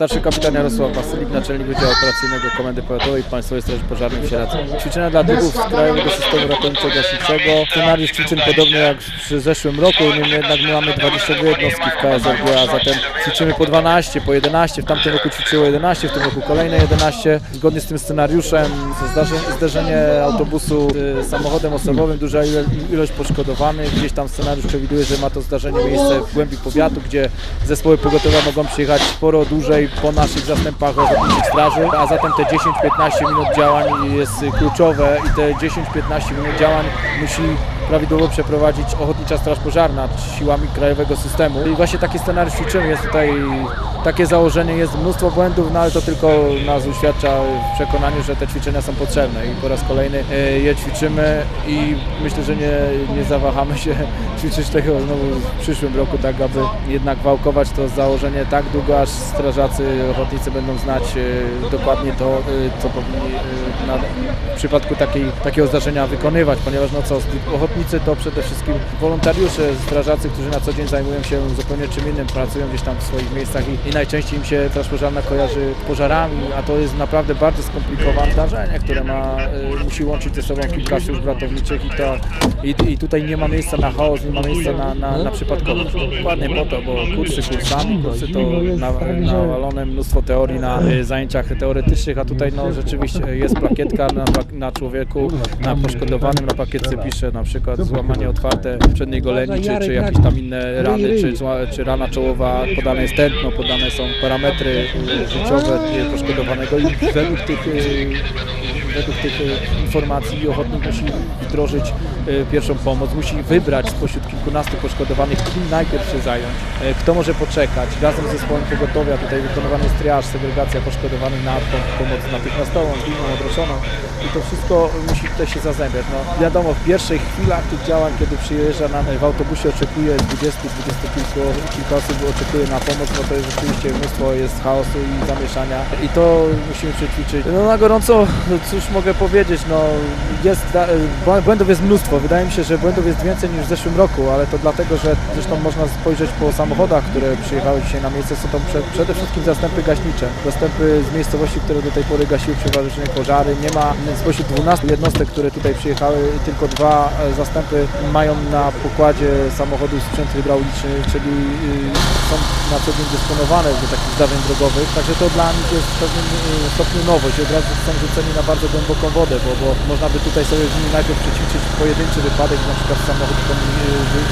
Starszy kapitan Jarosław Wasylik, naczelnik Wydziału Operacyjnego Komendy Powiatowej Państwowej Straży Pożarnej w Sieradzu. Ćwiczenia dla typów z Krajowego Systemu Ratowniczo-Gaśniczego. Scenariusz ćwiczeń podobny jak przy zeszłym roku, niemniej jednak my mamy 22 jednostki w KSRG, a zatem ćwiczymy po 12, po 11. W tamtym roku ćwiczyło 11, w tym roku kolejne 11. Zgodnie z tym scenariuszem zderzenie autobusu z samochodem osobowym, duża ilość poszkodowanych. Gdzieś tam scenariusz przewiduje, że ma to zdarzenie miejsce w głębi powiatu, gdzie zespoły pogotowia mogą przyjechać sporo dłużej po naszych zastępach ochotniczych straży, a zatem te 10-15 minut działań jest kluczowe i te 10-15 minut działań musi prawidłowo przeprowadzić Ochotnicza Straż Pożarna siłami krajowego systemu. I właśnie taki scenariusz ćwiczymy. Jest tutaj takie założenie, jest mnóstwo błędów, no ale to tylko nas uświadcza w przekonaniu, że te ćwiczenia są potrzebne. I po raz kolejny e, je ćwiczymy i myślę, że nie, nie zawahamy się ćwiczyć tego znowu w przyszłym roku, tak aby jednak wałkować to założenie tak długo, aż strażacy, ochotnicy będą znać e, dokładnie to, e, co powinni na, w przypadku takiej, takiego zdarzenia wykonywać, ponieważ no co, ochotnicy to przede wszystkim wolontariusze, strażacy, którzy na co dzień zajmują się zupełnie czym innym, pracują gdzieś tam w swoich miejscach i, i najczęściej im się straż pożarna kojarzy pożarami, a to jest naprawdę bardzo skomplikowane zdarzenie, które ma, y, musi łączyć ze sobą kilka służb ratowniczych i, to, i, i tutaj nie ma miejsca na chaos, nie ma miejsca na, na, na przypadkowość. Dokładnie po to, bo kursy kursami, kursy to na, nawalone mnóstwo teorii na y, zajęciach teoretycznych, a tutaj no rzeczywiście jest plakietka na, na człowieku, na poszkodowanym, na plakietce pisze na przykład złamanie otwarte przedniej goleni, czy, czy jakieś tam inne rany, czy, czy rana czołowa, podane jest tętno, podane są parametry życiowe poszkodowanego i według tych, y, według tych y, informacji ochotnik musi wdrożyć y, pierwszą pomoc, musi wybrać spośród kilkunastu poszkodowanych, kim najpierw się zająć, y, kto może poczekać. Razem z zespołem pogotowia tutaj wykonywany jest triaż, segregacja poszkodowanych na pom- pomoc natychmiastową, zwinną, odroczoną i to wszystko musi tutaj się zazębiać. No, wiadomo, w pierwszych chwilach tych działań, kiedy przyjeżdża nam w autobusie oczekuje 20, 20 kilku, kilka osób oczekuje na pomoc, no to jest rzeczywiście mnóstwo jest chaosu i zamieszania i to musimy przećwiczyć. No na gorąco, cóż mogę powiedzieć, no jest, błędów jest mnóstwo. Wydaje mi się, że błędów jest więcej niż w zeszłym roku, ale to dlatego, że zresztą można spojrzeć po samochodach, które przyjechały dzisiaj na miejsce. Są to prze, przede wszystkim zastępy gaśnicze. Zastępy z miejscowości, które do tej pory gasiły przeważnie pożary. Nie ma spośród 12 jednostek, które tutaj przyjechały, tylko dwa e, zastępy mają na pokładzie samochodu sprzęt hydrauliczny, czyli y, są na co dzień dysponowane do takich zdarzeń drogowych. Także to dla nich jest w pewnym y, stopniu nowość. Od razu są rzuceni na bardzo głęboką wodę, bo, bo można by tutaj sobie z nimi najpierw przećwiczyć pojedynczy wypadek, na przykład samochód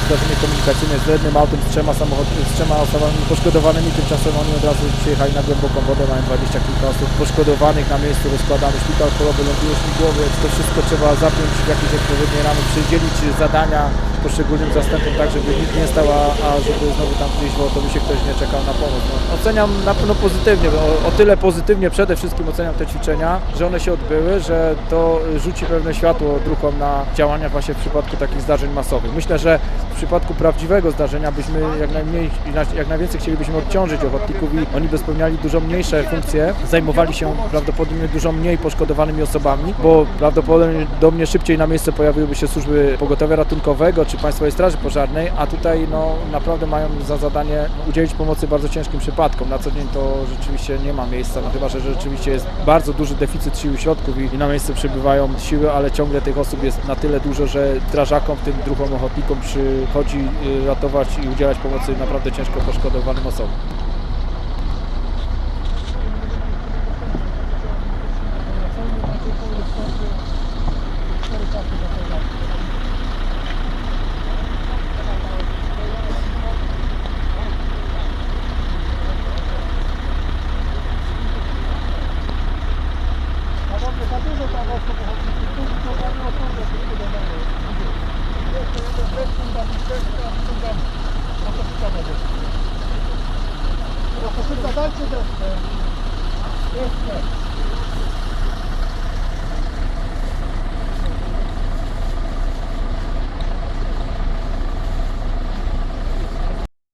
zdarzenie komunikacyjne z jednym autem, z trzema samochod, z trzema osobami poszkodowanymi, tymczasem oni od razu przyjechali na głęboką wodę, mają 20 kilka osób poszkodowanych na miejscu, rozkładamy szpital polowy, ląduje śmigłowiec, to wszystko trzeba zapiąć w jakieś odpowiednie ramy, przydzielić zadania poszczególnym zastępom tak, żeby nikt nie stał, a, a żeby znowu tam gdzieś w autobusie ktoś nie czekał na pomoc. No, oceniam na pewno pozytywnie, o, o tyle pozytywnie przede wszystkim oceniam te ćwiczenia, że one się odbyły, że to rzuci pewne światło druhom na działania właśnie w przypadku takich zdarzeń masowych. Myślę, że w przypadku prawdziwego zdarzenia byśmy jak najmniej, jak najwięcej chcielibyśmy odciążyć ochotników i oni by spełniali dużo mniejsze funkcje, zajmowali się prawdopodobnie dużo mniej poszkodowanymi osobami, bo prawdopodobnie szybciej na miejsce pojawiłyby się służby pogotowia ratunkowego czy Państwowej Straży Pożarnej, a tutaj no, naprawdę mają za zadanie udzielić pomocy bardzo ciężkim przypadkom. Na co dzień to rzeczywiście nie ma miejsca, no chyba, że rzeczywiście jest bardzo duży deficyt sił i środków i, na miejsce przybywają siły, ale ciągle tych osób jest na tyle dużo, że strażakom, tym druhom ochotnikom przychodzi y, ratować i udzielać pomocy naprawdę ciężko poszkodowanym osobom. Panowie, za dużo tam osób chodzi, tu to za dużo osób zbudowane. Jeszcze jeden bez fundament, bez fundament. No to chyba będzie. No to chyba dajcie deskę. Deskę.